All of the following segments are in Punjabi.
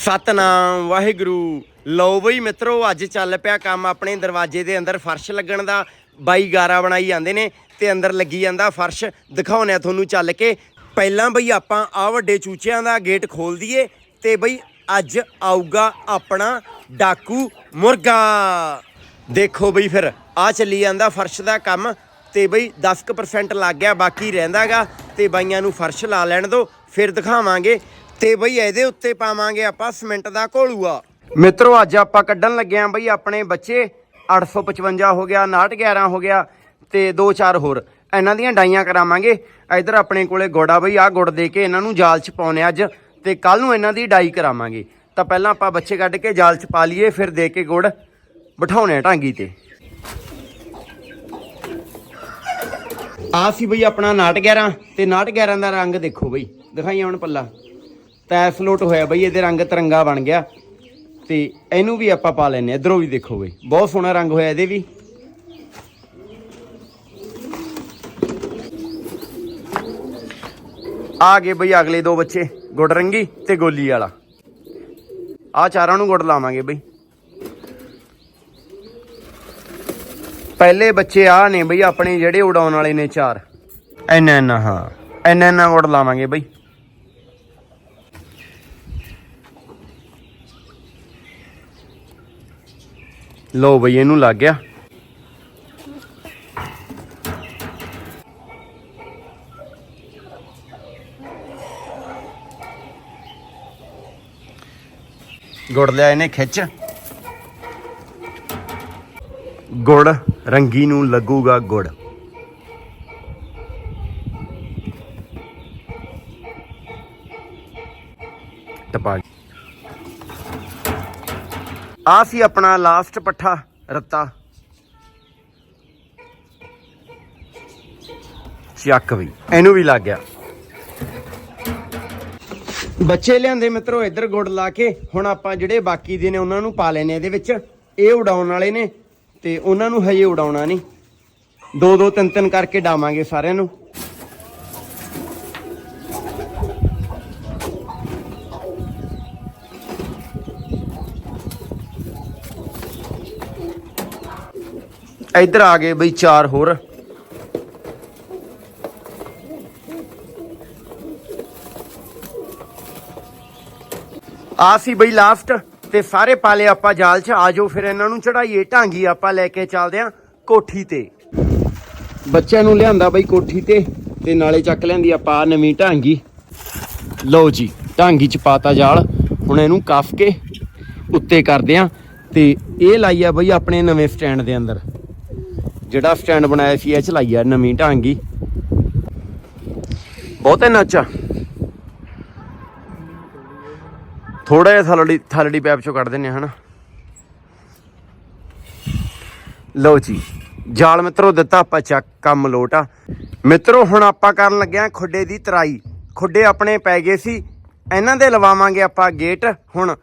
ਸਤਨਾਮ, ਵਾਹਿਗੁਰੂ। ਲਓ ਬਈ ਮਿੱਤਰੋ, ਅੱਜ ਚੱਲ ਪਿਆ ਕੰਮ ਆਪਣੇ ਦਰਵਾਜ਼ੇ ਦੇ ਅੰਦਰ ਫਰਸ਼ ਲੱਗਣ ਦਾ। ਬਾਈ ਗਾਰਾ ਬਣਾਈ ਜਾਂਦੇ ਨੇ ਤੇ ਅੰਦਰ ਲੱਗੀ ਜਾਂਦਾ ਫਰਸ਼। ਦਿਖਾਉਣਿਆ ਤੁਹਾਨੂੰ ਚੱਲ ਕੇ। ਪਹਿਲਾਂ ਬਈ ਆਪਾਂ ਆ ਵੱਡੇ ਚੂਚਿਆਂ ਦਾ ਗੇਟ ਖੋਲ ਦਈਏ ਤੇ ਬਈ ਅੱਜ ਆਊਗਾ ਆਪਣਾ ਡਾਕੂ ਮੁਰਗਾ। ਦੇਖੋ ਬਈ ਫਿਰ ਆ ਚੱਲੀ ਜਾਂਦਾ ਫਰਸ਼ ਦਾ ਕੰਮ ਤੇ ਬਈ 10% ਲੱਗ ਗਿਆ, ਬਾਕੀ ਰਹਿੰਦਾਗਾ ਤੇ ਬਾਈਆਂ ਨੂੰ ਫਰਸ਼ ਲਾ ਲੈਣ ਦੋ ਫਿਰ ਦਿਖਾਵਾਂਗੇ। ਤੇ ਬਈ ਇਹਦੇ ਉੱਤੇ ਪਾਵਾਂਗੇ ਆਪਾਂ ਸਿਮੈਂਟ ਦਾ ਘੋਲੂਆ। ਮਿੱਤਰੋ, ਅੱਜ ਆਪਾਂ ਕੱਢਣ ਲੱਗੇ ਆਂ ਬਈ ਆਪਣੇ ਬੱਚੇ। 855 ਹੋ ਗਿਆ 911 ਹੋ ਗਿਆ ਤੇ 2-4 ਹੋਰ। ਇਹਨਾਂ ਦੀਆਂ ਡਾਈਆਂ ਕਰਾਵਾਂਗੇ। ਇਧਰ ਆਪਣੇ ਕੋਲੇ ਗੁੜ ਆ ਬਈ ਆ ਗੁੜ ਦੇ ਕੇ ਇਹਨਾਂ ਨੂੰ ਜਾਲ 'ਚ ਪਾਉਣੇ ਅੱਜ ਤੇ ਕੱਲ ਨੂੰ ਇਹਨਾਂ ਦੀ ਡਾਈ ਕਰਾਵਾਂਗੇ। ਤਾਂ ਪਹਿਲਾਂ ਆਪਾਂ ਬੱਚੇ ਕੱਢ ਕੇ ਜਾਲ 'ਚ ਪਾ ਲਈਏ, ਫਿਰ ਦੇ ਕੇ ਗੁੜ ਬਿਠਾਉਣੇ ਆ ਢਾਂਗੀ ਤੇ। ਆ ਸੀ ਬਈ ਆਪਣਾ ਨਾਟ 11 ਤੇ ਨਾਟ 11 ਦਾ ਰੰਗ ਦੇਖੋ ਬਈ। ਦਿਖਾਈ ਹੁਣ ਪੱਲਾ। ਤੈ ਫਲੋਟ ਹੋਇਆ ਬਈ, ਇਹਦੇ ਰੰਗ ਤਿਰੰਗਾ ਬਣ ਗਿਆ। ਤੇ ਇਹਨੂੰ ਵੀ ਆਪਾਂ ਪਾ ਲੈਨੇ ਇਧਰੋਂ ਵੀ ਦੇਖੋ ਬਈ, ਬਹੁਤ ਸੋਹਣਾ ਰੰਗ ਹੋਇਆ ਇਹਦੇ ਵੀ। ਆ ਗਏ ਬਈ ਅਗਲੇ ਦੋ ਬੱਚੇ ਗੁੜ ਰੰਗੀ ਤੇ ਗੋਲੀ ਵਾਲਾ। ਆ ਚਾਰਾਂ ਨੂੰ ਗੁੜ ਲਾਵਾਂਗੇ ਬਈ। ਪਹਿਲੇ ਬੱਚੇ ਆ ਨੇ ਬਈ, ਆਪਣੇ ਜਿਹੜੇ ਉਡਾਉਣ ਵਾਲੇ ਨੇ ਚਾਰ। ਇੰਨਾ ਇੰਨਾ ਹਾਂ। ਇੰਨਾ ਇੰਨਾ ਗੁੜ ਲਾਵਾਂਗੇ ਬਈ। ਲੋ ਬਈ ਇਹਨੂੰ ਲੱਗ ਗਿਆ। ਗੁੜ ਲਿਆ ਇਹਨੇ ਖਿੱਚ। ਗੁੜ ਰੰਗੀ ਨੂੰ ਲੱਗੂਗਾ ਗੁੜ। ਆ ਸੀ ਆਪਣਾ ਲਾਸਟ ਪੱਠਾ, ਰੱਤਾ। ਚੱਕ ਵੀ, ਇਹਨੂੰ ਵੀ ਲੱਗ ਗਿਆ। ਬੱਚੇ ਲਿਆਂਦੇ ਮਿੱਤਰੋ, ਇੱਧਰ ਗੁੜ ਲਾ ਕੇ। ਹੁਣ ਆਪਾਂ ਜਿਹੜੇ ਬਾਕੀ ਦੇ ਨੇ, ਉਹਨਾਂ ਨੂੰ ਪਾ ਲੈਨੇ ਇਹਦੇ ਵਿੱਚ। ਇਹ ਉਡਾਉਣ ਵਾਲੇ ਨੇ ਤੇ ਉਹਨਾਂ ਨੂੰ ਹਜੇ ਉਡਾਉਣਾ ਨਹੀਂ। ਦੋ ਦੋ ਤਿੰਨ ਤਿੰਨ ਕਰਕੇ ਡਾਵਾਂਗੇ ਸਾਰਿਆਂ ਨੂੰ। ਇੱਧਰ ਆ ਗਏ ਬਈ ਚਾਰ ਹੋਰ। ਆ ਸੀ ਬਈ ਲਾਸਟ ਤੇ ਸਾਰੇ ਪਾਲੇ ਆਪਾਂ ਜਾਲ 'ਚ ਆਜੋ ਫਿਰ ਇਹਨਾਂ ਨੂੰ ਚੜਾਈਏ। ਢਾਂਗੀ ਆਪਾਂ ਲੈ ਕੇ ਚੱਲਦੇ ਆਂ ਕੋਠੀ ਤੇ। ਬੱਚਿਆਂ ਨੂੰ ਲਿਆਂਦਾ ਬਈ ਕੋਠੀ ਤੇ ਤੇ ਨਾਲੇ ਚੱਕ ਲੈਂਦੀ ਆਪਾਂ ਆਹ ਨਵੀਂ ਢਾਂਗੀ। ਲਓ ਜੀ, ਢਾਂਗੀ 'ਚ ਪਾਤਾ ਜਾਲ, ਹੁਣ ਇਹਨੂੰ ਕੱਫ ਕੇ ਉੱਤੇ ਕਰਦੇ ਆਂ, ਤੇ ਇਹ ਲਾਈ ਆ ਬਈ ਆਪਣੇ ਨਵੇਂ ਸਟੈਂਡ ਦੇ ਅੰਦਰ। ਜਿਹੜਾ ਸਟੈਂਡ ਬਣਾਇਆ ਸੀ, ਇਹ ਚਲਾਈ ਆ ਨਵੀਂ ਢਾਂਗੀ। ਬਹੁਤੇ ਨੱਚਾ ਥੋੜਾ ਜਿਹਾ ਥਲੜੀ ਥਲੜੀ ਪੈਪ ਚੋਂ ਕੱਢ ਦਿੰਨੇ ਆ ਹਨਾ। ਲਓ ਜੀ, ਜਾਲ ਮਿੱਤਰੋ, ਦਿੱਤਾ ਆਪਾਂ ਚੱਕ, ਕੰਮ ਲੋਟ ਆ। ਮਿੱਤਰੋ, ਹੁਣ ਆਪਾਂ ਕਰਨ ਲੱਗਿਆ ਖੁੱਡੇ ਦੀ ਤਰਾਈ। ਖੁੱਡੇ ਆਪਣੇ ਪੈ ਗਏ ਸੀ, ਇਹਨਾਂ ਦੇ ਲਵਾਵਾਂਗੇ ਆਪਾਂ ਗੇਟ। ਹੁਣ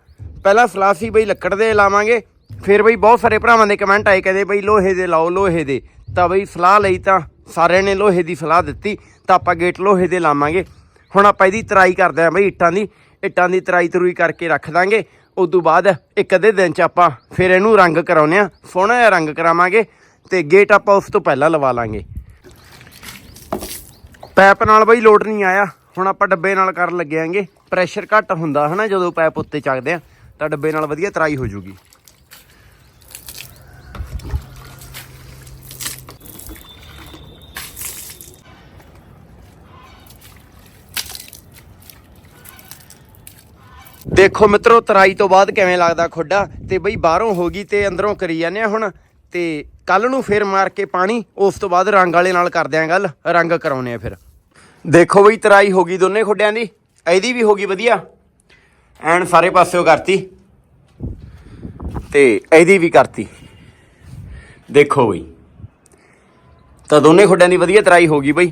ਪਹਿਲਾਂ ਸਲਾਸੀ ਬਈ ਲੱਕੜ ਦੇ ਲਾਵਾਂਗੇ ਫਿਰ ਬਈ ਬਹੁਤ ਸਾਰੇ ਭਰਾਵਾਂ ਦੇ ਕਮੈਂਟ ਆਏ, ਕਹਿੰਦੇ ਬਈ ਲੋਹੇ ਦੇ ਲਾਓ, ਲੋਹੇ ਦੇ। ਤਾਂ ਬਈ ਸਲਾਹ ਲਈ ਤਾਂ ਸਾਰਿਆਂ ਨੇ ਲੋਹੇ ਦੀ ਸਲਾਹ ਦਿੱਤੀ, ਤਾਂ ਆਪਾਂ ਗੇਟ ਲੋਹੇ ਦੇ ਲਾਵਾਂਗੇ। ਹੁਣ ਆਪਾਂ ਇਹਦੀ ਤਰਾਈ ਕਰਦੇ ਆਂ ਬਈ ਇੱਟਾਂ ਦੀ। ਇੱਟਾਂ ਦੀ ਤਰਾਈ ਤਰੂਈ ਕਰਕੇ ਰੱਖ ਦਾਂਗੇ। ਉਸ ਤੋਂ ਬਾਅਦ ਇੱਕ ਅੱਧੇ ਦਿਨ ਚ ਆਪਾਂ ਫਿਰ ਇਹਨੂੰ ਰੰਗ ਕਰਾਉਨੇ ਆ ਸੋਹਣਾ ਜਿਹਾ ਰੰਗ ਕਰਾਵਾਂਗੇ ਤੇ ਗੇਟ ਆਪਾਂ ਉਸ ਤੋਂ ਪਹਿਲਾਂ ਲਵਾ ਲਾਂਗੇ। ਪੈਪ ਨਾਲ ਬਈ ਲੋਡ ਨਹੀਂ ਆਇਆ। ਹੁਣ ਆਪਾਂ ਡੱਬੇ ਨਾਲ ਕਰਨ ਲੱਗਿਆਂਗੇ ਪ੍ਰੈਸ਼ਰ ਘੱਟ ਹੁੰਦਾ ਹਨਾ, ਜਦੋਂ ਪੈਪ ਉੱਤੇ ਚੱਕਦੇ ਆ ਤਾਂ ਡੱਬੇ ਨਾਲ ਵਧੀਆ ਤਰਾਈ ਹੋ ਜੂਗੀ। ਦੇਖੋ ਮਿੱਤਰੋ, ਤਰਾਈ ਤੋਂ ਬਾਅਦ ਕਿਵੇਂ ਲੱਗਦਾ ਖੁੱਡਾ? ਤੇ ਬਈ ਬਾਹਰੋਂ ਹੋ ਗਈ ਤੇ ਅੰਦਰੋਂ ਕਰੀ ਜਾਂਦੇ ਆ ਹੁਣ। ਤੇ ਕੱਲ ਨੂੰ ਫੇਰ ਮਾਰ ਕੇ ਪਾਣੀ, ਉਸ ਤੋਂ ਬਾਅਦ ਰੰਗ ਵਾਲੇ ਨਾਲ ਕਰਦੇ ਆਂ ਗੱਲ। ਰੰਗ ਕਰਾਉਨੇ ਆ ਫਿਰ। ਦੇਖੋ ਬਈ, ਤਰਾਈ ਹੋ ਗਈ ਦੋਨੇ ਖੁੱਡਿਆਂ ਦੀ। ਇਹਦੀ ਵੀ ਹੋ ਗਈ ਵਧੀਆ। ਐਨ ਸਾਰੇ ਪਾਸਿਓ ਕਰਤੀ। ਤੇ ਇਹਦੀ ਵੀ ਕਰਤੀ। ਦੇਖੋ ਬਈ। ਤਾਂ ਦੋਨੇ ਖੁੱਡਿਆਂ ਦੀ ਵਧੀਆ ਤਰਾਈ ਹੋ ਗਈ ਬਈ।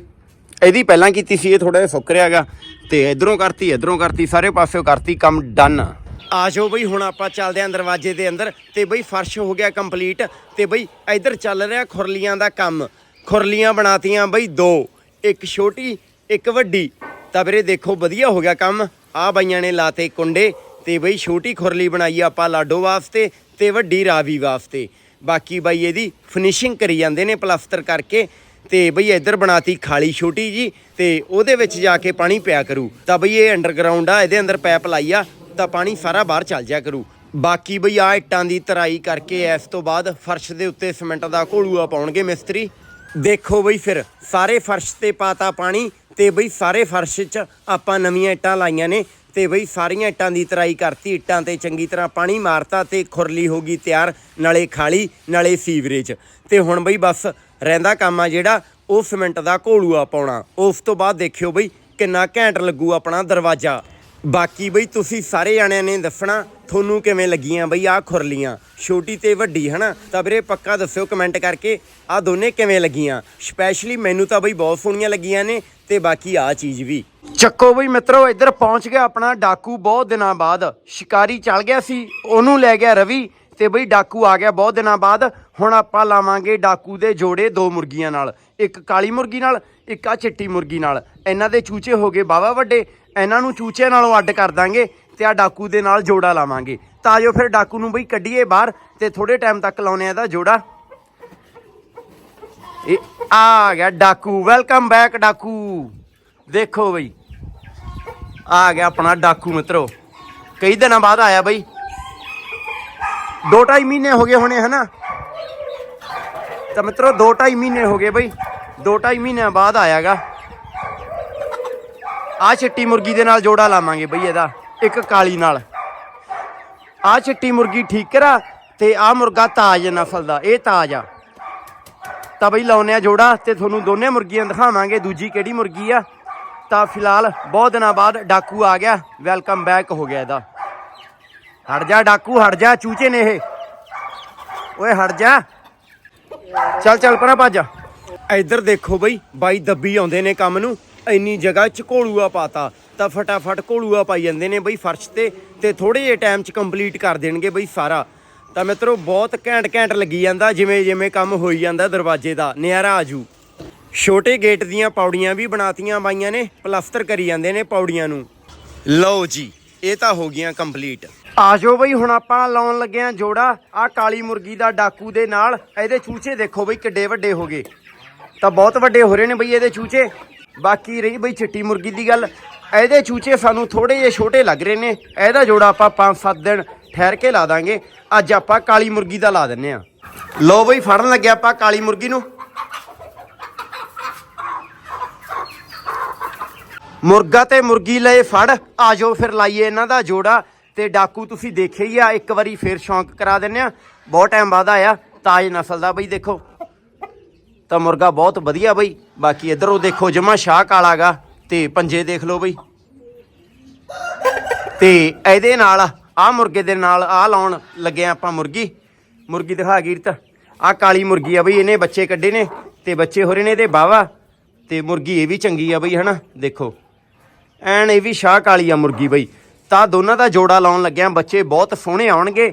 ਇਹਦੀ ਪਹਿਲਾਂ ਕੀਤੀ ਸੀ, ਇਹ ਥੋੜਾ ਜਿਹਾ ਸੁੱਕ ਰਿਹਾਗਾ ਤੇ ਇਧਰੋਂ ਕਰਤੀ ਇਧਰੋਂ ਕਰਤੀ, ਸਾਰੇ ਪਾਸਿਓਂ ਕਰਤੀ, ਕੰਮ ਡਨ ਆ ਜਾਓ ਬਈ, ਹੁਣ ਆਪਾਂ ਚੱਲਦੇ ਆਂ ਦਰਵਾਜ਼ੇ ਦੇ ਅੰਦਰ ਤੇ ਬਈ ਫਰਸ਼ ਹੋ ਗਿਆ ਕੰਪਲੀਟ ਤੇ ਬਈ ਇੱਧਰ ਚੱਲ ਰਿਹਾ ਖੁਰਲੀਆਂ ਦਾ ਕੰਮ। ਖੁਰਲੀਆਂ ਬਣਾਤੀਆਂ ਬਈ ਦੋ, ਇੱਕ ਛੋਟੀ, ਇੱਕ ਵੱਡੀ। ਤਾਂ ਵੀਰੇ ਦੇਖੋ, ਵਧੀਆ ਹੋ ਗਿਆ ਕੰਮ। ਆ ਬਾਈਆਂ ਨੇ ਲਾਤੇ ਕੁੰਡੇ ਤੇ ਬਈ ਛੋਟੀ ਖੁਰਲੀ ਬਣਾਈ ਆਪਾਂ ਲਾਡੋ ਵਾਸਤੇ ਤੇ ਵੱਡੀ ਰਾਵੀ ਵਾਸਤੇ। ਬਾਕੀ ਬਾਈ ਇਹਦੀ ਫਿਨਿਸ਼ਿੰਗ ਕਰੀ ਜਾਂਦੇ ਨੇ ਪਲਾਸਟਰ ਕਰਕੇ ਤੇ ਬਈ ਇੱਧਰ ਬਣਾਤੀ ਖਾਲੀ ਛੋਟੀ ਜੀ ਤੇ ਉਹਦੇ ਵਿੱਚ ਜਾ ਕੇ ਪਾਣੀ ਪਿਆ ਕਰੂ। ਤਾਂ ਬਈ ਇਹ ਅੰਡਰਗਰਾਉਂਡ ਆ, ਇਹਦੇ ਅੰਦਰ ਪੈਪ ਲਾਈ ਆ, ਤਾਂ ਪਾਣੀ ਸਾਰਾ ਬਾਹਰ ਚੱਲ ਜਾ ਕਰੂ। ਬਾਕੀ ਬਈ ਆ ਇੱਟਾਂ ਦੀ ਤਰਾਈ ਕਰਕੇ ਇਸ ਤੋਂ ਬਾਅਦ ਫਰਸ਼ ਦੇ ਉੱਤੇ ਸਿਮੈਂਟ ਦਾ ਘੋਲੂਆ ਪਾਉਣਗੇ ਮਿਸਤਰੀ। ਦੇਖੋ ਬਈ ਫਿਰ, ਸਾਰੇ ਫਰਸ਼ ਤੇ ਪਾਤਾ ਪਾਣੀ ਤੇ ਬਈ ਸਾਰੇ ਫਰਸ਼ 'ਚ ਆਪਾਂ ਨਵੀਆਂ ਇੱਟਾਂ ਲਾਈਆਂ ਨੇ ਤੇ ਬਈ ਸਾਰੀਆਂ ਇੱਟਾਂ ਦੀ ਤਰਾਈ ਕਰਤੀ, ਇੱਟਾਂ ਤੇ ਚੰਗੀ ਤਰ੍ਹਾਂ ਪਾਣੀ ਮਾਰਤਾ ਤੇ ਖੁਰਲੀ ਹੋ ਗਈ ਤਿਆਰ, ਨਾਲੇ ਖਾਲੀ, ਨਾਲੇ ਸੀਵਰੇਜ। ਤੇ ਹੁਣ ਬਈ ਬਸ ਰਹਿੰਦਾ ਕੰਮ ਆ ਜਿਹੜਾ, ਉਹ ਸਿਮੈਂਟ ਦਾ ਘੋਲੂਆ ਪਾਉਣਾ। ਉਸ ਤੋਂ ਬਾਅਦ ਦੇਖਿਓ ਬਈ, ਕਿੰਨਾ ਘੈਂਟ ਲੱਗੂ ਆਪਣਾ ਦਰਵਾਜ਼ਾ। ਬਾਕੀ ਬਈ, ਤੁਸੀਂ ਸਾਰੇ ਜਾਣਿਆਂ ਨੇ ਦੱਸਣਾ, ਤੁਹਾਨੂੰ ਕਿਵੇਂ ਲੱਗੀਆਂ ਬਈ ਆਹ ਖੁਰਲੀਆਂ? ਛੋਟੀ ਤੇ ਵੱਡੀ, ਹਨਾ? ਤਾਂ ਵੀਰੇ, ਪੱਕਾ ਦੱਸਿਓ ਕਮੈਂਟ ਕਰਕੇ, ਆਹ ਦੋਨੇ ਕਿਵੇਂ ਲੱਗੀਆਂ? ਸਪੈਸ਼ਲੀ ਮੈਨੂੰ ਤਾਂ ਬਈ ਬਹੁਤ ਸੋਹਣੀਆਂ ਲੱਗੀਆਂ ਨੇ, ਤੇ ਬਾਕੀ ਆਹ ਚੀਜ਼ ਵੀ। ਚੱਕੋ ਬਈ, ਮਿੱਤਰੋ, ਇੱਧਰ ਪਹੁੰਚ ਗਿਆ ਆਪਣਾ ਡਾਕੂ ਬਹੁਤ ਦਿਨਾਂ ਬਾਅਦ। ਸ਼ਿਕਾਰੀ ਚੱਲ ਗਿਆ ਸੀ, ਉਹਨੂੰ ਲੈ ਗਿਆ ਰਵੀ। ਤੇ ਬਈ ਡਾਕੂ ਆ ਗਿਆ ਬਹੁਤ ਦਿਨਾਂ ਬਾਅਦ। ਹੁਣ ਆਪਾਂ ਲਾਵਾਂਗੇ ਡਾਕੂ ਦੇ ਜੋੜੇ ਦੋ ਮੁਰਗੀਆਂ ਨਾਲ। ਇੱਕ ਕਾਲੀ ਮੁਰਗੀ ਨਾਲ, ਇੱਕ ਆ ਚਿੱਟੀ ਮੁਰਗੀ ਨਾਲ। ਇਹਨਾਂ ਦੇ ਚੂਚੇ ਹੋ ਗਏ ਬਾਵਾ ਵੱਡੇ। ਇਹਨਾਂ ਨੂੰ ਚੂਚੇ ਨਾਲੋਂ ਅੱਡ ਕਰ ਦਾਂਗੇ ਤੇ ਆ ਡਾਕੂ ਦੇ ਨਾਲ ਜੋੜਾ ਲਾਵਾਂਗੇ। ਤਾਂ ਜੋ ਫਿਰ ਡਾਕੂ ਨੂੰ ਬਈ ਕੱਢੀਏ ਬਾਹਰ ਤੇ ਥੋੜੇ ਟਾਈਮ ਤੱਕ ਲਾਉਣੇ ਆ ਇਹਦਾ ਜੋੜਾ। ਇਹ ਆ ਗਿਆ ਡਾਕੂ। ਵੈਲਕਮ ਬੈਕ ਡਾਕੂ। ਦੇਖੋ ਬਈ। ਆ ਗਿਆ ਆਪਣਾ ਡਾਕੂ ਮਿੱਤਰੋ। ਕਈ ਦਿਨਾਂ ਬਾਅਦ ਆਇਆ ਬਈ। ਦੋ ਢਾਈ ਮਹੀਨੇ ਹੋ ਗਏ ਹੋਣੇ, ਹਨਾ? ਤਾਂ ਮਿੱਤਰੋ ਦੋ ਢਾਈ ਮਹੀਨੇ ਹੋ ਗਏ ਬਈ। ਦੋ ਢਾਈ ਮਹੀਨਿਆਂ ਬਾਅਦ ਆਇਆਗਾ। ਆ ਚਿੱਟੀ ਮੁਰਗੀ ਦੇ ਨਾਲ ਜੋੜਾ ਲਾਵਾਂਗੇ ਬਈ ਇਹਦਾ, ਇੱਕ ਕਾਲੀ ਨਾਲ। ਆ ਚਿੱਟੀ ਮੁਰਗੀ ਠੀਕਰ ਆ ਤੇ ਆ ਮੁਰਗਾ ਤਾਜ ਨਸਲ ਦਾ, ਇਹ ਤਾਜ ਆ। ਤਾਂ ਬਈ ਲਾਉਨੇ ਆ ਜੋੜਾ ਤੇ ਤੁਹਾਨੂੰ ਦੋਨੇ ਮੁਰਗੀਆਂ ਦਿਖਾਵਾਂਗੇ, ਦੂਜੀ ਕਿਹੜੀ ਮੁਰਗੀ ਆ। ਤਾਂ ਫਿਲਹਾਲ ਬਹੁਤ ਦਿਨਾਂ ਬਾਅਦ ਡਾਕੂ ਆ ਗਿਆ, ਵੈਲਕਮ ਬੈਕ ਹੋ ਗਿਆ ਇਹਦਾ। ਹਟ ਜਾ ਡਾਕੂ, ਹਟ ਜਾ, ਚੂਚੇ ਨੇ ਇਹ। ਓਏ, ਹਟ ਜਾ। ਚੱਲ ਚੱਲ, ਪਰਾਂ ਭੱਜ। ਇੱਧਰ ਦੇਖੋ ਬਈ, ਬਾਈ ਦੱਬੀ ਆਉਂਦੇ ਨੇ ਕੰਮ ਨੂੰ। ਇੰਨੀ ਜਗ੍ਹਾ ਚ ਘੋਲੂਆ ਪਾਤਾ, ਤਾਂ ਫਟਾਫਟ ਘੋਲੂਆ ਪਾਈ ਜਾਂਦੇ ਨੇ ਬਈ ਫਰਸ਼ ਤੇ ਤੇ ਥੋੜੇ ਜਿਹੇ ਟਾਈਮ ਚ ਕੰਪਲੀਟ ਕਰ ਦੇਣਗੇ ਬਈ ਸਾਰਾ। ਤਾਂ ਮਿੱਤਰੋ, ਬਹੁਤ ਘੈਂਟ ਘੈਂਟ ਲੱਗੀ ਜਾਂਦਾ, ਜਿਵੇਂ ਜਿਵੇਂ ਕੰਮ ਹੋਈ ਜਾਂਦਾ ਦਰਵਾਜ਼ੇ ਦਾ, ਨਿਆਰਾ ਆਜੂ ਛੋਟੇ ਗੇਟ ਦੀਆਂ ਪੌੜੀਆਂ ਵੀ ਬਣਾਤੀਆਂ ਬਾਈਆਂ ਨੇ ਪਲਾਸਟਰ ਕਰੀ ਜਾਂਦੇ ਨੇ ਪੌੜੀਆਂ ਨੂੰ। ਲਓ ਜੀ ਇਹ ਤਾਂ ਹੋ ਗਈਆਂ ਕੰਪਲੀਟ। ਆਜੋ ਬਈ, ਹੁਣ ਆਪਾਂ ਲਾਉਣ ਲੱਗੇ ਆ ਜੋੜਾ। ਆ ਕਾਲੀ ਮੁਰਗੀ ਦਾ ਡਾਕੂ ਦੇ ਨਾਲ, ਇਹਦੇ ਚੂਚੇ ਦੇਖੋ ਬਈ ਕਿੱਡੇ ਵੱਡੇ ਹੋ ਗਏ। ਤਾਂ ਬਹੁਤ ਵੱਡੇ ਹੋ ਰਹੇ ਨੇ ਬਈ ਇਹਦੇ ਚੂਚੇ। ਬਾਕੀ ਰਹੀ ਬਈ ਚਿੱਟੀ ਮੁਰਗੀ ਦੀ ਗੱਲ। ਇਹਦੇ ਚੂਚੇ ਸਾਨੂੰ ਥੋੜੇ ਜਿਹੇ ਛੋਟੇ ਲੱਗ ਰਹੇ ਨੇ। ਇਹਦਾ ਜੋੜਾ ਆਪਾਂ 5-7 ਦਿਨ ਠਹਿਰ ਕੇ ਲਾ ਦਾਂਗੇ। ਅੱਜ ਆਪਾਂ ਕਾਲੀ ਮੁਰਗੀ ਦਾ ਲਾ ਦਿੰਨੇ ਆ ਲੋ ਬਈ, ਫੜਨ ਲੱਗਿਆ ਆਪਾਂ ਕਾਲੀ ਮੁਰਗੀ ਨੂੰ। ਮੁਰਗਾ ਤੇ ਮੁਰਗੀ ਲਏ ਫੜ। ਆਜੋ ਫਿਰ ਲਾਈਏ ਇਹਨਾਂ ਦਾ ਜੋੜਾ। ਤੇ ਡਾਕੂ ਤੁਸੀਂ ਦੇਖਿਆ ਹੀ ਆ, ਇੱਕ ਵਾਰੀ ਫੇਰ ਸ਼ੌਂਕ ਕਰਾ ਦਿੰਨੇ ਆ। ਬਹੁਤ ਟਾਈਮ ਬਾਅਦ ਆਇਆ, ਤਾਜ ਨਸਲ ਦਾ ਬਈ ਦੇਖੋ। ਤਾਂ ਮੁਰਗਾ ਬਹੁਤ ਵਧੀਆ ਬਈ। ਬਾਕੀ ਇਧਰੋਂ ਦੇਖੋ ਜਮਾ ਸ਼ਾਹ ਕਾਲਾਗਾ ਤੇ ਪੰਜੇ ਦੇਖ ਲਓ ਬਈ। ਤੇ ਇਹਦੇ ਨਾਲ ਆ ਮੁਰਗੇ ਦੇ ਨਾਲ ਆ ਲਾਉਣ ਲੱਗੇ ਆ ਆਪਾਂ ਮੁਰਗੀ। ਮੁਰਗੀ ਦਿਖਾ ਗੀਰਤ। ਆ ਕਾਲੀ ਮੁਰਗੀ ਆ ਬਈ, ਇਹਨੇ ਬੱਚੇ ਕੱਢੇ ਨੇ। ਤੇ ਬੱਚੇ ਹੋ ਰਹੇ ਨੇ ਇਹਦੇ ਬਾਵਾ। ਤੇ ਮੁਰਗੀ ਇਹ ਵੀ ਚੰਗੀ ਆ ਬਈ, ਹਨਾ? ਦੇਖੋ। ਐਨ ਇਹ ਵੀ ਸ਼ਾਹ ਕਾਲੀ ਆ ਮੁਰਗੀ ਬਈ। ਤਾਂ ਦੋਨਾਂ ਦਾ ਜੋੜਾ ਲਾਉਣ ਲੱਗਿਆ ਬੱਚੇ ਬਹੁਤ ਸੋਹਣੇ ਆਉਣਗੇ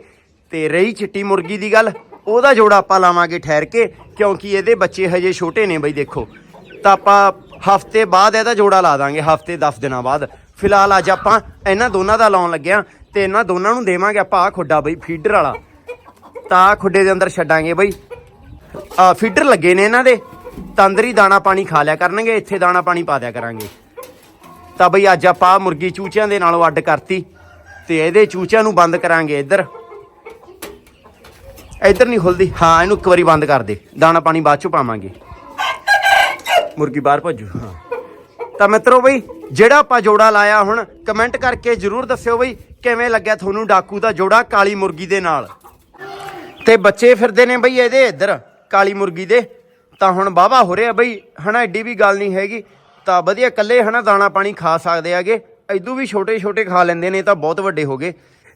ਤੇ ਰਹੀ ਚਿੱਟੀ ਮੁਰਗੀ ਦੀ ਗੱਲ, ਉਹਦਾ ਜੋੜਾ ਆਪਾਂ ਲਾਵਾਂਗੇ ਠਹਿਰ ਕੇ, ਕਿਉਂਕਿ ਇਹਦੇ ਬੱਚੇ ਹਜੇ ਛੋਟੇ ਨੇ ਬਈ ਦੇਖੋ। ਤਾਂ ਆਪਾਂ ਹਫ਼ਤੇ ਬਾਅਦ ਇਹਦਾ ਜੋੜਾ ਲਾ ਦਾਂਗੇ, ਹਫ਼ਤੇ 10 ਦਿਨਾਂ ਬਾਅਦ। ਫਿਲਹਾਲ ਅੱਜ ਆਪਾਂ ਇਹਨਾਂ ਦੋਨਾਂ ਦਾ ਲਾਉਣ ਲੱਗਿਆ ਤੇ ਇਹਨਾਂ ਦੋਨਾਂ ਨੂੰ ਦੇਵਾਂਗੇ ਆਪਾਂ ਆ ਖੁੱਡਾ ਬਈ, ਫੀਡਰ ਵਾਲਾ। ਤਾਂ ਆਹ ਖੁੱਡੇ ਦੇ ਅੰਦਰ ਛੱਡਾਂਗੇ ਬਈ। ਆ ਫੀਡਰ ਲੱਗੇ ਨੇ ਇਹਨਾਂ ਦੇ। ਤੰਦਰੀ ਦਾਣਾ ਪਾਣੀ ਖਾ ਲਿਆ ਕਰਨਗੇ, ਇੱਥੇ ਦਾਣਾ ਪਾਣੀ ਪਾ ਦਿਆ ਕਰਾਂਗੇ। ਤਾਂ ਬਈ ਅੱਜ ਆਪਾਂ ਮੁਰਗੀ ਚੂਚਿਆਂ ਦੇ ਨਾਲੋਂ ਅੱਡ ਕਰਤੀ ਤੇ ਇਹਦੇ ਚੂਚਿਆਂ ਨੂੰ ਬੰਦ ਕਰਾਂਗੇ ਇੱਧਰ। ਇੱਧਰ ਨਹੀਂ ਖੁੱਲਦੀ। ਹਾਂ, ਇਹਨੂੰ ਇੱਕ ਵਾਰੀ ਬੰਦ ਕਰ ਦੇ। ਦਾਣਾ ਪਾਣੀ ਬਾਅਦ ਚ ਪਾਵਾਂਗੇ। ਮੁਰਗੀ ਬਾਹਰ ਭੱਜੂ, ਹਾਂ। ਤਾਂ ਮਿੱਤਰੋ ਬਈ, ਜਿਹੜਾ ਆਪਾਂ ਜੋੜਾ ਲਾਇਆ ਹੁਣ ਕਮੈਂਟ ਕਰਕੇ ਜਰੂਰ ਦੱਸਿਓ ਬਈ, ਕਿਵੇਂ ਲੱਗਿਆ ਤੁਹਾਨੂੰ ਡਾਕੂ ਦਾ ਜੋੜਾ ਕਾਲੀ ਮੁਰਗੀ ਦੇ ਨਾਲ? ਤੇ ਬੱਚੇ ਫਿਰਦੇ ਨੇ ਬਈ ਇਹਦੇ ਇੱਧਰ, ਕਾਲੀ ਮੁਰਗੀ ਦੇ। ਤਾਂ ਹੁਣ ਵਾਹਵਾ ਹੋ ਰਿਹਾ ਬਈ, ਹਨਾ, ਐਡੀ ਵੀ ਗੱਲ ਨਹੀਂ ਹੈਗੀ। ਤਾਂ ਵਧੀਆ ਕੱਲੇ ਹਨਾ ਦਾਣਾ ਪਾਣੀ ਖਾ ਸਕਦੇ ਆਗੇ ਐਦੂ ਵੀ ਛੋਟੇ ਛੋਟੇ ਖਾ ਲੈਂਦੇ ਨੇ ਤਾਂ ਬਹੁਤ ਵੱਡੇ ਹੋ ਗਏ।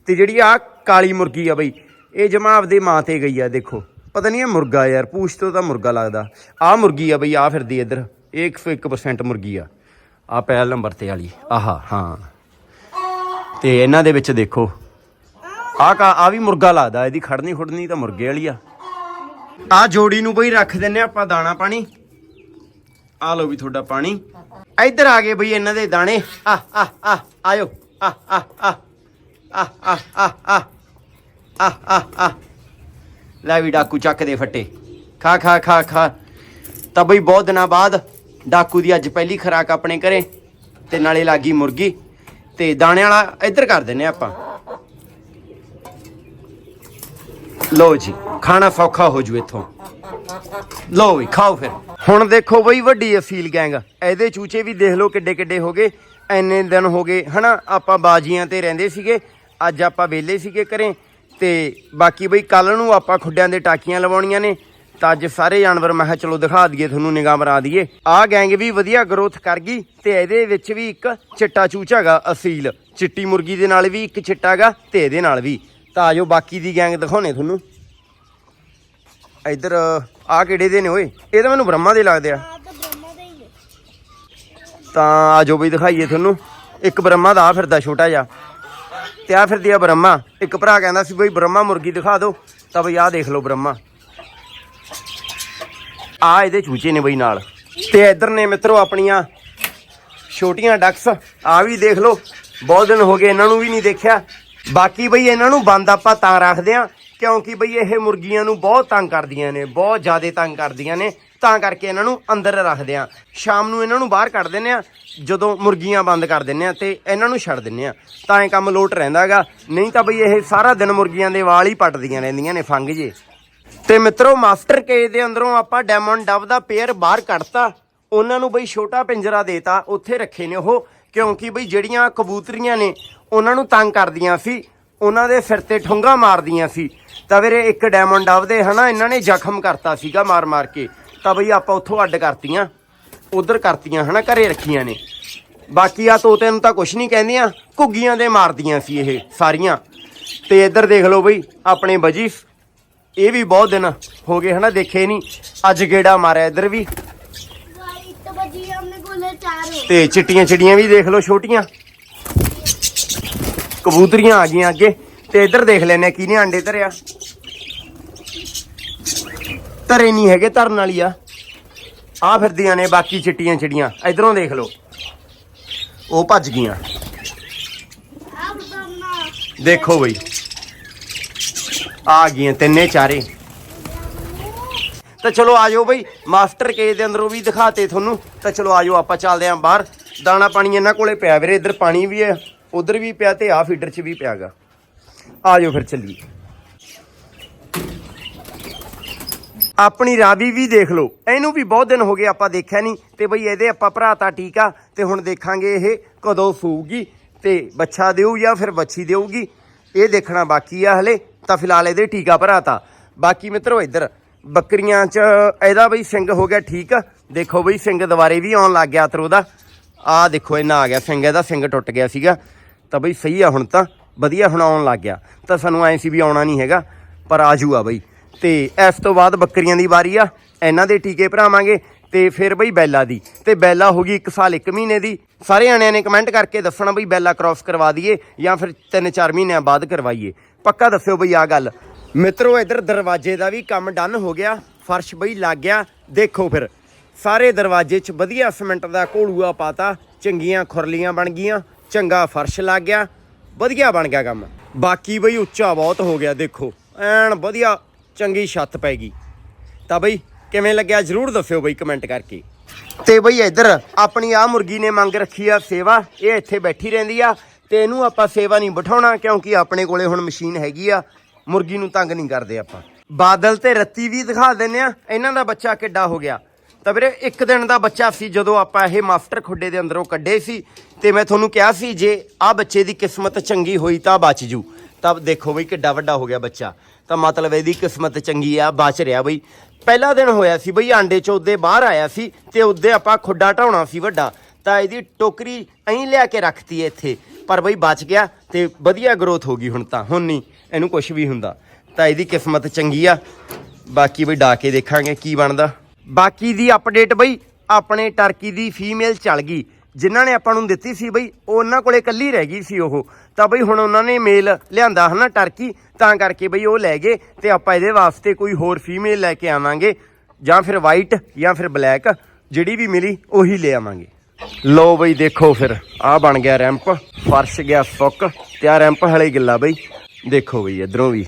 ਤੇ ਜਿਹੜੀ ਆ ਕਾਲੀ ਮੁਰਗੀ ਆ ਬਈ, ਇਹ ਜਮਾ ਆਪਦੀ ਮਾਂ ਤੇ ਗਈ ਆ ਦੇਖੋ। ਪਤਾ ਨਹੀਂ ਇਹ ਮੁਰਗਾ ਯਾਰ, ਪੂਛ ਤੋਂ ਤਾਂ ਮੁਰਗਾ ਲੱਗਦਾ। ਆ ਮੁਰਗੀ ਆ ਬਈ ਆ ਫਿਰਦੀ ਇੱਧਰ। ਇਹ 101% ਮੁਰਗੀ ਆ। ਆ ਪਹਿਲ ਨੰਬਰ ਤੇ ਵਾਲੀ। ਆਹਾ, ਹਾਂ। ਤੇ ਇਹਨਾਂ ਦੇ ਵਿੱਚ ਦੇਖੋ। ਆ ਕਾ ਆ ਵੀ ਮੁਰਗਾ ਲੱਗਦਾ, ਇਹਦੀ ਖੜਨੀ ਖੁੜਨੀ ਤਾਂ ਮੁਰਗੇ ਵਾਲੀ ਆ। ਆ ਜੋੜੀ ਨੂੰ ਬਈ ਰੱਖ ਦਿੰਨੇ ਆਪਾਂ ਦਾਣਾ ਪਾਣੀ। ਆ ਲਓ ਵੀ ਤੁਹਾਡਾ ਪਾਣੀ ਇੱਧਰ ਆ ਗਏ ਬਈ ਇਹਨਾਂ ਦੇ ਦਾਣੇ ਆ ਆ ਆ ਆਇਓ ਆ ਆ ਆ ਆ ਆ ਆ ਆ ਆ ਆ ਆ ਲੈ ਵੀ ਡਾਕੂ ਚੱਕ ਦੇ ਫੱਟੇ ਖਾ ਖਾ ਖਾ ਖਾ ਤਾਂ ਬਈ ਬਹੁਤ ਦਿਨਾਂ ਬਾਅਦ ਡਾਕੂ ਦੀ ਅੱਜ ਪਹਿਲੀ ਖਰਾਕ ਆਪਣੇ ਘਰੇ ਤੇ ਨਾਲੇ ਲਾਗੀ ਮੁਰਗੀ ਤੇ ਦਾਣੇ ਵਾਲਾ ਇੱਧਰ ਕਰ ਦਿੰਨੇ ਆਪਾਂ ਲੋ ਜੀ, ਖਾਣਾ ਸੌਖਾ ਹੋ ਜੂ ਇੱਥੋਂ। ਲਓ ਵੀ, ਖਾਓ ਫਿਰ। ਹੁਣ ਦੇਖੋ ਬਈ, ਵੱਡੀ ਅਫੀਲ ਗੈਂਗ। ਇਹਦੇ ਚੂਚੇ ਵੀ ਦੇਖ ਲਓ ਕਿੱਡੇ ਕਿੱਡੇ ਹੋ ਗਏ। ਐਨੇ ਦਿਨ ਹੋ ਗਏ, ਹਨਾ? ਆਪਾਂ ਬਾਜੀਆਂ ਤੇ ਰਹਿੰਦੇ ਸੀਗੇ। ਅੱਜ ਆਪਾਂ ਵਿਹਲੇ ਸੀਗੇ ਘਰੇ। ਤੇ ਬਾਕੀ ਬਈ ਕੱਲ ਨੂੰ ਆਪਾਂ ਖੁੱਡਿਆਂ ਦੇ ਟਾਕੀਆਂ ਲਵਾਉਣੀਆਂ ਨੇ। ਤਾਂ ਅੱਜ ਸਾਰੇ ਜਾਨਵਰ, ਮੈਂ ਕਿਹਾ ਚਲੋ ਦਿਖਾ ਦਈਏ, ਤੁਹਾਨੂੰ ਨਿਗਾਹ ਮਰਾ ਦਈਏ। ਆਹ ਗੈਂਗ ਵੀ ਵਧੀਆ ਗਰੋਥ ਕਰ ਗਈ ਤੇ ਇਹਦੇ ਵਿੱਚ ਵੀ ਇੱਕ ਚਿੱਟਾ ਚੂਚਾ ਹੈਗਾ ਅਸੀਲ। ਚਿੱਟੀ ਮੁਰਗੀ ਦੇ ਨਾਲ ਵੀ ਇੱਕ ਚਿੱਟਾ ਹੈਗਾ ਤੇ ਇਹਦੇ ਨਾਲ ਵੀ। ਤਾਂ ਆਜੋ ਬਾਕੀ ਦੀ ਗੈਂਗ ਦਿਖਾਉਣੇ ਤੁਹਾਨੂੰ। ਇੱਧਰ ਆ ਕਿਹੜੇ ਦੇ ਨੇ ਓਏ? ਇਹ ਤਾਂ ਮੈਨੂੰ ਬ੍ਰਹਮਾ ਦੇ ਲੱਗਦੇ ਆ। ਤਾਂ ਆਜੋ ਬਈ ਦਿਖਾਈਏ ਤੁਹਾਨੂੰ। ਇੱਕ ਬ੍ਰਹਮਾ ਦਾ ਆ ਫਿਰਦਾ ਛੋਟਾ ਜਿਹਾ। ਤੇ ਆ ਫਿਰਦੀ ਆ ਬ੍ਰਹਮਾ। ਇੱਕ ਭਰਾ ਕਹਿੰਦਾ ਸੀ ਬਈ ਬ੍ਰਹਮਾ ਮੁਰਗੀ ਦਿਖਾ ਦਿਓ। ਤਾਂ ਬਈ ਆਹ ਦੇਖ ਲਓ ਬ੍ਰਹਮਾ। ਆ ਇਹਦੇ ਚੂਚੇ ਨੇ ਬਈ ਨਾਲ। ਤੇ ਇੱਧਰ ਨੇ ਮਿੱਤਰੋ ਆਪਣੀਆਂ ਛੋਟੀਆਂ ਡਕਸ। ਆ ਵੀ ਦੇਖ ਲਓ। ਬਹੁਤ ਦਿਨ ਹੋ ਗਏ ਇਹਨਾਂ ਨੂੰ ਵੀ ਨਹੀਂ ਦੇਖਿਆ। ਬਾਕੀ ਬਈ ਇਹਨਾਂ ਨੂੰ ਬੰਦ ਆਪਾਂ ਤਾਂ ਰੱਖਦੇ ਆ, ਕਿਉਂਕਿ ਬਈ ਇਹ ਮੁਰਗੀਆਂ ਨੂੰ ਬਹੁਤ ਤੰਗ ਕਰਦੀਆਂ ਨੇ, ਬਹੁਤ ਜ਼ਿਆਦਾ ਤੰਗ ਕਰਦੀਆਂ ਨੇ, ਤਾਂ ਕਰਕੇ ਇਹਨਾਂ ਨੂੰ ਅੰਦਰ ਰੱਖਦੇ ਆ। ਸ਼ਾਮ ਨੂੰ ਇਹਨਾਂ ਨੂੰ ਬਾਹਰ ਕੱਢ ਦਿੰਨੇ ਆ, ਜਦੋਂ ਮੁਰਗੀਆਂ ਬੰਦ ਕਰ ਦਿੰਨੇ ਆ ਤੇ ਇਹਨਾਂ ਨੂੰ ਛੱਡ ਦਿੰਨੇ ਆ। ਤਾਂ ਇਹ ਕੰਮ ਲੋਟ ਰਹਿੰਦਾਗਾ ਨਹੀਂ ਤਾਂ ਬਈ ਇਹ ਸਾਰਾ ਦਿਨ ਮੁਰਗੀਆਂ ਦੇ ਵਾਲ ਹੀ ਪੱਟਦੀਆਂ ਰਹਿੰਦੀਆਂ ਨੇ ਫੰਗ ਜੇ। ਤੇ ਮਿੱਤਰੋ, ਮਾਸਟਰ ਕੇ ਦੇ ਅੰਦਰੋਂ ਆਪਾਂ ਡਾਇਮੰਡ ਡਵ ਦਾ ਪੇਅਰ ਬਾਹਰ ਕੱਢਤਾ, ਉਹਨਾਂ ਨੂੰ ਬਈ ਛੋਟਾ ਪਿੰਜਰਾ ਦੇਤਾ, ਉੱਥੇ ਰੱਖੇ ਨੇ ਉਹ। ਕਿਉਂਕਿ ਬਈ ਜਿਹੜੀਆਂ ਕਬੂਤਰੀਆਂ ਨੇ, ਉਹਨਾਂ ਨੂੰ ਤੰਗ ਕਰਦੀਆਂ ਸੀ, ਉਹਨਾਂ ਦੇ ਸਿਰ ਤੇ ਠੁੰਗਾ ਮਾਰਦੀਆਂ ਸੀ। ਤਾਂ ਵੀਰੇ, ਇੱਕ ਡਾਇਮੰਡ ਡਵ ਦੇ ਹਨਾ, ਇਹਨਾਂ ਨੇ ਜ਼ਖਮ ਕਰਤਾ ਸੀਗਾ ਮਾਰ ਮਾਰ ਕੇ। ਤਾਂ ਬਈ ਆਪਾਂ ਉੱਥੋਂ ਅੱਡ ਕਰਤੀਆਂ, ਉਧਰ ਕਰਤੀਆਂ ਹਨਾ, ਘਰੇ ਰੱਖੀਆਂ ਨੇ। ਬਾਕੀ ਆ ਤੋਤੇ ਨੂੰ ਤਾਂ ਕੁਛ ਨਹੀਂ ਕਹਿੰਦੀਆਂ, ਘੁੱਗੀਆਂ ਦੇ ਮਾਰਦੀਆਂ ਸੀ ਇਹ ਸਾਰੀਆਂ। ਤੇ ਇੱਧਰ ਦੇਖ ਲਓ ਬਈ, ਆਪਣੇ ਬਜੀ ਇਹ ਵੀ ਬਹੁਤ ਦਿਨ ਹੋ ਗਏ ਹਨਾ, ਦੇਖੇ ਨਹੀਂ। ਅੱਜ ਗੇੜਾ ਮਾਰਿਆ ਇੱਧਰ ਵੀ ਵਾਈਟ ਬਜੀ ਆਪਣੇ ਕੋਲੇ ਚਾਰ ਤੇ ਚਿੱਟੀਆਂ ਚਿੜੀਆਂ ਵੀ ਦੇਖ ਲਓ ਛੋਟੀਆਂ। ਕਬੂਤਰੀਆਂ ਆ ਗਈਆਂ ਅੱਗੇ। ਤੇ ਇੱਧਰ ਦੇਖ ਲੈਨੇ ਕਿਹਨੇ ਆਂਡੇ ਧਰਿਆ। ਧਰੇ ਨਹੀਂ ਹੈਗੇ ਧਰਨ ਵਾਲੀ ਆ। ਆ ਫਿਰਦੀਆਂ ਨੇ ਬਾਕੀ ਚਿੱਟੀਆਂ ਚਿੜੀਆਂ ਇਧਰੋਂ ਦੇਖ ਲਓ। ਉਹ ਭੱਜ ਗਈਆਂ। ਦੇਖੋ ਬਈ। ਆ ਗਈਆਂ ਤਿੰਨੇ ਚਾਰੇ। ਤਾਂ ਚਲੋ ਆਜੋ ਬਈ, ਮਾਸਟਰ ਕੇ ਦੇ ਅੰਦਰੋਂ ਵੀ ਦਿਖਾਤੇ ਤੁਹਾਨੂੰ। ਤਾਂ ਚਲੋ ਆਜੋ, ਆਪਾਂ ਚੱਲਦੇ ਆਂ ਬਾਹਰ। ਦਾਣਾ ਪਾਣੀ ਇਹਨਾਂ ਕੋਲੇ ਪਿਆ ਵੀਰੇ, ਇੱਧਰ ਪਾਣੀ ਵੀ ਹੈ, ਉਧਰ ਵੀ ਪਿਆ ਤੇ ਆ ਫੀਡਰ 'ਚ ਵੀ ਪਿਆਗਾ। ਆਜੋ ਫਿਰ ਚੱਲੀਏ। ਆਪਣੀ ਰਾਵੀ ਵੀ ਦੇਖ ਲਓ, ਇਹਨੂੰ ਵੀ ਬਹੁਤ ਦਿਨ ਹੋ ਗਏ ਆਪਾਂ ਦੇਖਿਆ ਨਹੀਂ, ਤੇ ਬਈ ਇਹਦੇ ਆਪਾਂ ਭਰਾਤਾ ਟੀਕਾ ਤੇ ਹੁਣ ਦੇਖਾਂਗੇ ਇਹ ਕਦੋਂ ਸੂਗੀ ਤੇ ਬੱਚਾ ਦੇਊ ਜਾਂ ਫਿਰ ਬੱਚੀ ਦੇਊਗੀ। ਇਹ ਦੇਖਣਾ ਬਾਕੀ ਆ ਹਲੇ, ਤਾਂ ਫਿਲਹਾਲ ਇਹਦੇ ਟੀਕਾ ਭਰਾਤਾ। ਬਾਕੀ ਮਿੱਤਰੋ, ਇੱਧਰ ਬੱਕਰੀਆਂ 'ਚ ਇਹਦਾ ਬਈ ਸਿੰਘ ਹੋ ਗਿਆ ਠੀਕ। ਦੇਖੋ ਬਈ ਸਿੰਘ ਦੁਬਾਰੇ ਵੀ ਆਉਣ ਲੱਗ ਗਿਆ ਤਰੋ ਦਾ। ਆਹ ਦੇਖੋ ਇਹਨਾਂ ਆ ਗਿਆ ਸਿੰਘ, ਇਹਦਾ ਸਿੰਘ ਟੁੱਟ ਗਿਆ ਸੀਗਾ। ਤਾਂ ਬਈ ਸਹੀ ਆ ਹੁਣ ਤਾਂ, ਵਧੀਆ ਹੁਣ ਆਉਣ ਲੱਗ ਗਿਆ। ਤਾਂ ਸਾਨੂੰ ਐਂ ਸੀ ਵੀ ਆਉਣਾ ਨਹੀਂ ਹੈਗਾ, ਪਰ ਆਜੂਗਾ ਬਈ। ਤੇ ਇਸ ਤੋਂ ਬਾਅਦ ਬੱਕਰੀਆਂ ਦੀ ਵਾਰੀ ਆ, ਇਹਨਾਂ ਦੇ ਟੀਕੇ ਭਰਾਵਾਂਗੇ। ਤੇ ਫਿਰ ਬਈ ਬੈਲਾ ਦੀ। ਤੇ ਬੈਲਾ ਹੋ ਗਈ 1 ਸਾਲ 1 ਮਹੀਨੇ ਦੀ। ਸਾਰੇ ਜਣਿਆਂ ਨੇ ਕਮੈਂਟ ਕਰਕੇ ਦੱਸਣਾ ਬਈ ਬੈਲਾ ਕ੍ਰਾਸ ਕਰਵਾ ਦਈਏ ਜਾਂ ਫਿਰ 3-4 ਮਹੀਨਿਆਂ ਬਾਅਦ ਕਰਵਾਈਏ। ਪੱਕਾ ਦੱਸਿਓ ਬਈ ਆ ਗੱਲ। ਮਿੱਤਰੋ, ਇੱਧਰ ਦਰਵਾਜ਼ੇ ਦਾ ਵੀ ਕੰਮ ਡਨ ਹੋ ਗਿਆ। ਫਰਸ਼ ਬਈ ਲੱਗ ਗਿਆ। ਦੇਖੋ ਫਿਰ, ਸਾਰੇ ਦਰਵਾਜ਼ੇ 'ਚ ਵਧੀਆ ਸਿਮੈਂਟ ਦਾ ਘੋਲੂਆ ਪਾਤਾ। ਚੰਗੀਆਂ ਖੁਰਲੀਆਂ ਬਣ ਗਈਆਂ। ਚੰਗਾ ਫਰਸ਼ ਲੱਗ ਗਿਆ। ਵਧੀਆ ਬਣ ਗਿਆ ਕੰਮ। ਬਾਕੀ ਬਈ ਉੱਚਾ ਬਹੁਤ ਹੋ ਗਿਆ, ਦੇਖੋ। ਐਨ ਵਧੀਆ ਚੰਗੀ ਛੱਤ ਪੈ ਗਈ। ਤਾਂ ਬਈ, ਕਿਵੇਂ ਲੱਗਿਆ ਜਰੂਰ ਦੱਸਿਓ ਬਈ ਕਮੈਂਟ ਕਰਕੇ। ਤੇ ਬਈ ਇੱਧਰ ਆਪਣੀ ਆ ਮੁਰਗੀ ਨੇ ਮੰਗ ਰੱਖੀ ਆ ਸੇਵਾ। ਇਹ ਇੱਥੇ ਬੈਠੀ ਰਹਿੰਦੀ ਆ। ਤੇ ਇਹਨੂੰ ਆਪਾਂ ਸੇਵਾ ਨਹੀਂ ਬਿਠਾਉਣਾ, ਕਿਉਂਕਿ ਆਪਣੇ ਕੋਲੇ ਹੁਣ ਮਸ਼ੀਨ ਹੈਗੀ ਆ। ਮੁਰਗੀ ਨੂੰ ਤੰਗ ਨਹੀਂ ਕਰਦੇ ਆਪਾਂ। ਬਾਦਲ ਤੇ ਰੱਤੀ ਵੀ ਦਿਖਾ ਦਿੰਨੇ ਆ, ਇਹਨਾਂ ਦਾ ਬੱਚਾ ਕਿੱਡਾ ਹੋ ਗਿਆ। ਤਾਂ ਵੀਰੇ, ਇੱਕ ਦਿਨ ਦਾ ਬੱਚਾ ਸੀ, ਜਦੋਂ ਆਪਾਂ ਇਹ ਮਾਸਟਰ ਖੁੱਡੇ ਦੇ ਅੰਦਰੋਂ ਕੱਢੇ ਸੀ, ਤੇ ਮੈਂ ਤੁਹਾਨੂੰ ਕਿਹਾ ਸੀ, ਜੇ ਆ ਬੱਚੇ ਦੀ ਕਿਸਮਤ ਚੰਗੀ ਹੋਈ ਤਾਂ ਬਚ ਜੂ। ਤਾਂ ਦੇਖੋ ਬਈ, ਕਿੱਡਾ ਵੱਡਾ ਹੋ ਗਿਆ ਬੱਚਾ। ਤਾਂ ਮਤਲਬ ਇਹਦੀ ਕਿਸਮਤ ਚੰਗੀ ਆ, ਬਚ ਰਿਹਾ ਬਈ। ਪਹਿਲਾ ਦਿਨ ਹੋਇਆ ਸੀ ਬਈ, ਆਂਡੇ ਚ ਉਹਦੇ ਬਾਹਰ ਆਇਆ ਸੀ, ਤੇ ਉਹਦੇ ਆਪਾਂ ਖੁੱਡਾ ਢਾਉਣਾ ਸੀ ਵੱਡਾ। ਤਾਂ ਇਹਦੀ ਟੋਕਰੀ ਐਂ ਲਿਆ ਕੇ ਰੱਖਤੀ ਹੈ ਇੱਥੇ। ਪਰ ਬਈ ਬਚ ਗਿਆ, ਤੇ ਵਧੀਆ ਗਰੋਥ ਹੋ ਗਈ ਹੁਣ ਤਾਂ, ਹੁਣ ਨਹੀਂ। ਇਹਨੂੰ ਕੁਝ ਵੀ ਹੁੰਦਾ। ਤਾਂ ਇਹਦੀ ਕਿਸਮਤ ਚੰਗੀ ਆ। ਬਾਕੀ ਬਈ ਡਾ ਕੇ ਦੇਖਾਂਗੇ ਕੀ ਬਣਦਾ। ਬਾਕੀ ਦੀ ਅਪਡੇਟ ਬਈ, ਆਪਣੇ ਟਰਕੀ ਦੀ ਫੀਮੇਲ ਚੱਲ ਗਈ। ਜਿਨ੍ਹਾਂ ਨੇ ਆਪਾਂ ਨੂੰ ਦਿੱਤੀ ਸੀ ਬਈ, ਉਹ ਉਹਨਾਂ ਕੋਲੇ ਕੱਲੀ ਰਹਿ ਗਈ ਸੀ ਉਹ। ਤਾਂ ਬਈ ਹੁਣ ਉਹਨਾਂ ਨੇ ਮੇਲ ਲਿਆਂਦਾ ਹਨਾ ਟਰਕੀ ਤਾਂ ਕਰਕੇ ਬਈ ਉਹ ਲੈ ਗਏ ਤੇ ਆਪਾਂ ਇਹਦੇ ਵਾਸਤੇ ਕੋਈ ਹੋਰ ਫੀਮੇਲ ਲੈ ਕੇ ਆਵਾਂਗੇ। ਜਾਂ ਫਿਰ ਵਾਈਟ ਜਾਂ ਫਿਰ ਬਲੈਕ ਜਿਹੜੀ ਵੀ ਮਿਲੀ ਉਹੀ ਲੈ ਆਵਾਂਗੇ। ਲੋ ਬਈ ਦੇਖੋ ਫਿਰ ਆ ਬਣ ਗਿਆ ਰੈਂਪ ਫਰਸ਼ ਗਿਆ ਸੁੱਕ, ਤੇ ਆ ਰੈਂਪ ਹਲੇ ਗਿੱਲਾ ਬਈ। ਦੇਖੋ ਬਈ, ਇਧਰੋਂ ਵੀ।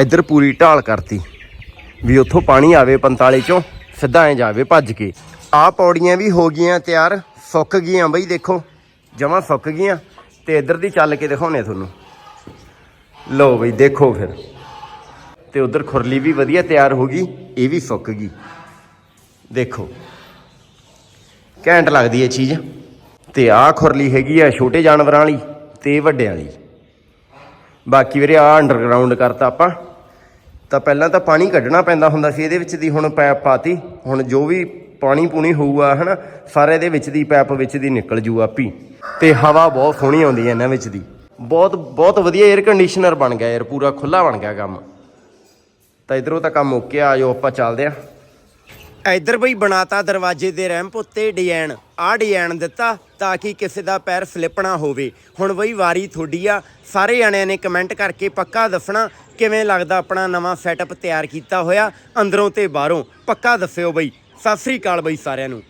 ਇਧਰ ਪੂਰੀ ਢਾਲ ਕਰਤੀ। ਵੀ ਉੱਥੋਂ ਪਾਣੀ ਆਵੇ 45 ਚੋਂ, ਸਿੱਧਾ ਐ ਜਾਵੇ ਭੱਜ ਕੇ। ਆ ਪੌੜੀਆਂ ਵੀ ਹੋ ਗਈਆਂ ਤਿਆਰ, ਸੁੱਕ ਗਈਆਂ ਬਈ, ਦੇਖੋ। ਜਮਾਂ ਸੁੱਕ ਗਈਆਂ। ਤੇ ਇਧਰ ਦੀ ਚੱਲ ਕੇ ਦਿਖਾਉਣੇ ਤੁਹਾਨੂੰ। ਲਓ ਬਈ, ਦੇਖੋ ਫਿਰ। ਤੇ ਉਧਰ ਖੁਰਲੀ ਵੀ ਵਧੀਆ ਤਿਆਰ ਹੋ ਗਈ, ਇਹ ਵੀ ਸੁੱਕ ਗਈ। ਦੇਖੋ। ਘੈਂਟ ਲੱਗਦੀ ਹੈ ਚੀਜ਼। ਤੇ ਆਹ ਖੁਰਲੀ ਹੈਗੀ ਆ ਛੋਟੇ ਜਾਨਵਰਾਂ ਵਾਲੀ ਤੇ ਵੱਡਿਆਂ ਵਾਲੀ। ਬਾਕੀ ਵੀਰੇ ਆ ਅੰਡਰਗਰਾਉਂਡ ਕਰਤਾ ਆਪਾਂ। ਤਾਂ ਪਹਿਲਾਂ ਤਾਂ ਪਾਣੀ ਕੱਢਣਾ ਪੈਂਦਾ ਹੁੰਦਾ ਸੀ, ਇਹਦੇ ਵਿੱਚ ਦੀ ਹੁਣ ਪੈਪ ਪਾਤੀ। ਹੁਣ ਜੋ ਵੀ ਪਾਣੀ ਪੂਣੀ ਹੋਊਗਾ, ਹਨਾ, ਸਾਰੇ ਇਹਦੇ ਵਿੱਚ ਦੀ ਪੈਪ ਵਿੱਚ ਦੀ ਨਿਕਲ ਜੂ ਆਪੀ। ਤੇ ਹਵਾ ਬਹੁਤ ਸੋਹਣੀ ਆਉਂਦੀ ਹੈ ਇਹਨਾਂ ਵਿੱਚ ਦੀ। ਬਹੁਤ ਬਹੁਤ ਵਧੀਆ 에ਅਰ ਕੰਡੀਸ਼ਨਰ ਬਣ ਗਿਆ ਯਾਰ, ਪੂਰਾ ਖੁੱਲਾ ਬਣ ਗਿਆ ਕੰਮ। ਤਾਂ ਇਧਰੋਂ ਤਾਂ ਕੰਮ ਓਕੇ ਆ ਆਜੋ ਆਪਾਂ ਚੱਲਦੇ ਆ ਇੱਧਰ ਬਈ ਬਣਾਤਾ ਦਰਵਾਜ਼ੇ ਦੇ ਰੈਂਪ ਉੱਤੇ ਡਿਜ਼ਾਈਨ ਆਹ ਡਿਜ਼ਾਈਨ ਦਿੱਤਾ। ਤਾਂ ਕਿ ਕਿਸੇ ਦਾ ਪੈਰ ਸਲਿੱਪ ਨਾ ਹੋਵੇ। ਹੁਣ ਬਈ ਵਾਰੀ ਤੁਹਾਡੀ ਆ। ਸਾਰੇ ਜਣਿਆਂ ਨੇ ਕਮੈਂਟ ਕਰਕੇ ਪੱਕਾ ਦੱਸਣਾ ਕਿਵੇਂ ਲੱਗਦਾ ਆਪਣਾ ਨਵਾਂ ਸੈਟਅਪ ਤਿਆਰ ਕੀਤਾ ਹੋਇਆ। ਅੰਦਰੋਂ ਤੇ ਬਾਹਰੋਂ। ਪੱਕਾ ਦੱਸਿਓ ਬਈ। ਸਤਿ ਸ੍ਰੀ ਅਕਾਲ ਬਈ ਸਾਰਿਆਂ ਨੂੰ।